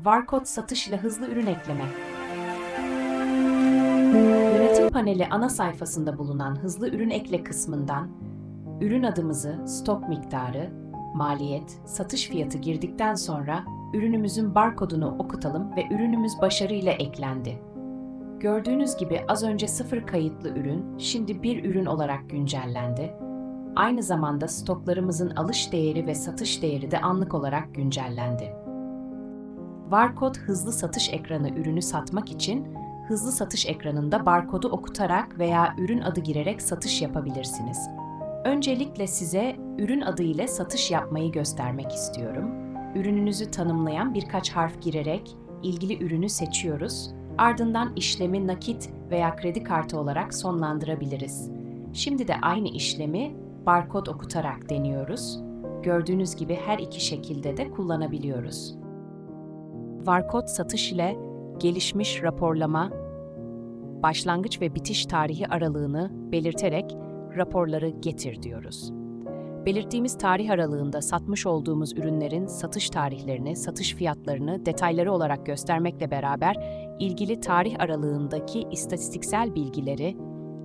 Varkod satış ile hızlı ürün ekleme. Yönetim paneli ana sayfasında bulunan hızlı ürün ekle kısmından ürün adımızı, stok miktarı, maliyet, satış fiyatı girdikten sonra ürünümüzün barkodunu okutalım ve ürünümüz başarıyla eklendi. Gördüğünüz gibi az önce sıfır kayıtlı ürün şimdi bir ürün olarak güncellendi. Aynı zamanda stoklarımızın alış değeri ve satış değeri de anlık olarak güncellendi. Varkod hızlı satış ekranı ürünü satmak için hızlı satış ekranında barkodu okutarak veya ürün adı girerek satış yapabilirsiniz. Öncelikle size ürün adı ile satış yapmayı göstermek istiyorum. Ürününüzü tanımlayan birkaç harf girerek ilgili ürünü seçiyoruz. Ardından işlemi nakit veya kredi kartı olarak sonlandırabiliriz. Şimdi de aynı işlemi barkod okutarak deniyoruz. Gördüğünüz gibi her iki şekilde de kullanabiliyoruz. Varkod satış ile gelişmiş raporlama, başlangıç ve bitiş tarihi aralığını belirterek raporları getir diyoruz. Belirttiğimiz tarih aralığında satmış olduğumuz ürünlerin satış tarihlerini, satış fiyatlarını detayları olarak göstermekle beraber ilgili tarih aralığındaki istatistiksel bilgileri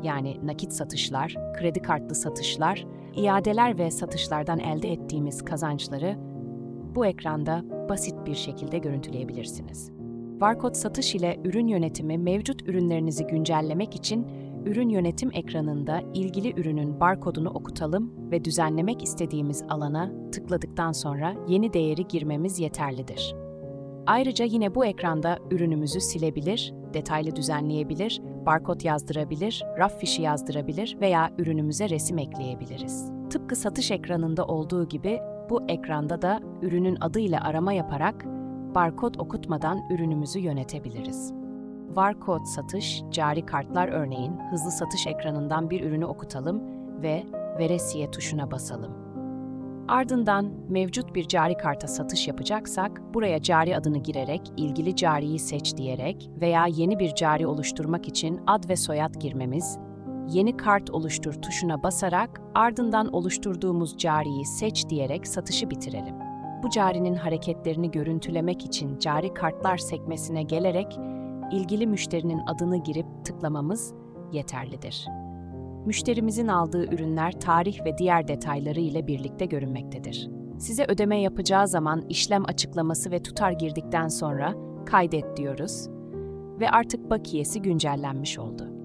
yani nakit satışlar, kredi kartlı satışlar, iadeler ve satışlardan elde ettiğimiz kazançları bu ekranda basit bir şekilde görüntüleyebilirsiniz. Varkod satış ile ürün yönetimi mevcut ürünlerinizi güncellemek için ürün yönetim ekranında ilgili ürünün barkodunu okutalım ve düzenlemek istediğimiz alana tıkladıktan sonra yeni değeri girmemiz yeterlidir. Ayrıca yine bu ekranda ürünümüzü silebilir, detaylı düzenleyebilir, barkod yazdırabilir, raf fişi yazdırabilir veya ürünümüze resim ekleyebiliriz. Tıpkı satış ekranında olduğu gibi bu ekranda da ürünün adıyla arama yaparak barkod okutmadan ürünümüzü yönetebiliriz. Varkod satış, cari kartlar örneğin hızlı satış ekranından bir ürünü okutalım ve veresiye tuşuna basalım. Ardından mevcut bir cari karta satış yapacaksak buraya cari adını girerek ilgili cariyi seç diyerek veya yeni bir cari oluşturmak için ad ve soyad girmemiz, yeni kart oluştur tuşuna basarak ardından oluşturduğumuz cariyi seç diyerek satışı bitirelim. Bu carinin hareketlerini görüntülemek için cari kartlar sekmesine gelerek ilgili müşterinin adını girip tıklamamız yeterlidir. Müşterimizin aldığı ürünler tarih ve diğer detayları ile birlikte görünmektedir. Size ödeme yapacağı zaman işlem açıklaması ve tutar girdikten sonra kaydet diyoruz ve artık bakiyesi güncellenmiş oldu.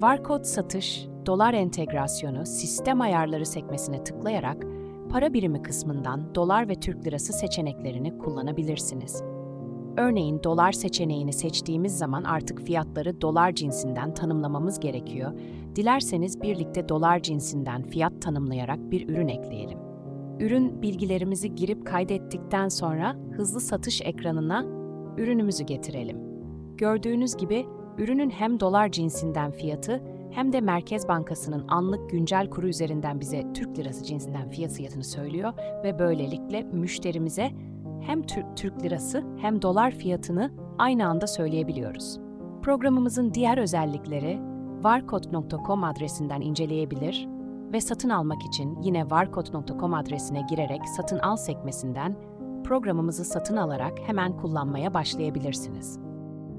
Varkod satış, dolar entegrasyonu, sistem ayarları sekmesine tıklayarak para birimi kısmından dolar ve Türk lirası seçeneklerini kullanabilirsiniz. Örneğin dolar seçeneğini seçtiğimiz zaman artık fiyatları dolar cinsinden tanımlamamız gerekiyor. Dilerseniz birlikte dolar cinsinden fiyat tanımlayarak bir ürün ekleyelim. Ürün bilgilerimizi girip kaydettikten sonra hızlı satış ekranına ürünümüzü getirelim. Gördüğünüz gibi ürünün hem dolar cinsinden fiyatı hem de Merkez Bankası'nın anlık güncel kuru üzerinden bize Türk lirası cinsinden fiyat fiyatını söylüyor ve böylelikle müşterimize hem Türk, Türk lirası hem dolar fiyatını aynı anda söyleyebiliyoruz. Programımızın diğer özellikleri varkod.com adresinden inceleyebilir ve satın almak için yine varkod.com adresine girerek satın al sekmesinden programımızı satın alarak hemen kullanmaya başlayabilirsiniz.